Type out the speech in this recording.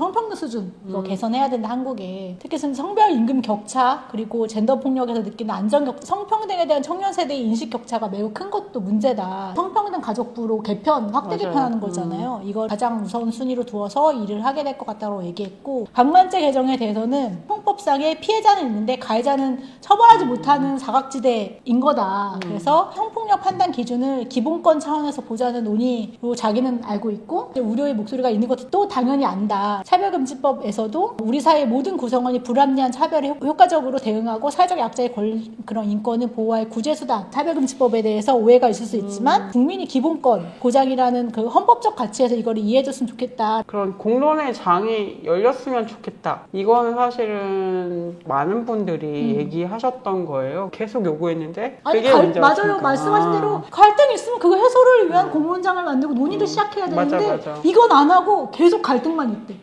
성평등 수준 이거 음. 개선해야 된다 한국에 특히 성별 임금 격차 그리고 젠더 폭력에서 느끼는 안전 격 성평등에 대한 청년 세대의 인식 격차가 매우 큰 것도 문제다 성평등 가족부로 개편 확대 맞아요. 개편하는 음. 거잖아요 이걸 가장 우선 순위로 두어서 일을 하게 될 것 같다고 얘기했고 강만죄 개정에 대해서는 형법상의 피해자는 있는데 가해자는 처벌하지 못하는 사각지대인 거다 음. 그래서 성폭력 판단 기준을 기본권 차원에서 보자는 논의로 자기는 알고 있고 우려의 목소리가 있는 것도 또 당연히 안다. 차별금지법에서도 우리 사회 모든 구성원이 불합리한 차별에 효- 효과적으로 대응하고 사회적 약자의 권 그런 인권을 보호할 구제수단 차별금지법에 대해서 오해가 있을 수 있지만 국민이 기본권 보장이라는 그 헌법적 가치에서 이걸 이해해줬으면 좋겠다. 그런 공론의 장이 열렸으면 좋겠다. 이거는 사실은 많은 분들이 음. 얘기하 셨던 거예요. 계속 요구했는데 아니 그게 갈- 맞아요. 말씀하신 대로 갈등 이 있으면 그 해소를 위한 공론장을 만들고 논의를 음. 시작해야 맞아, 되는데 맞아. 이건 안 하고 계속 갈등만 있대.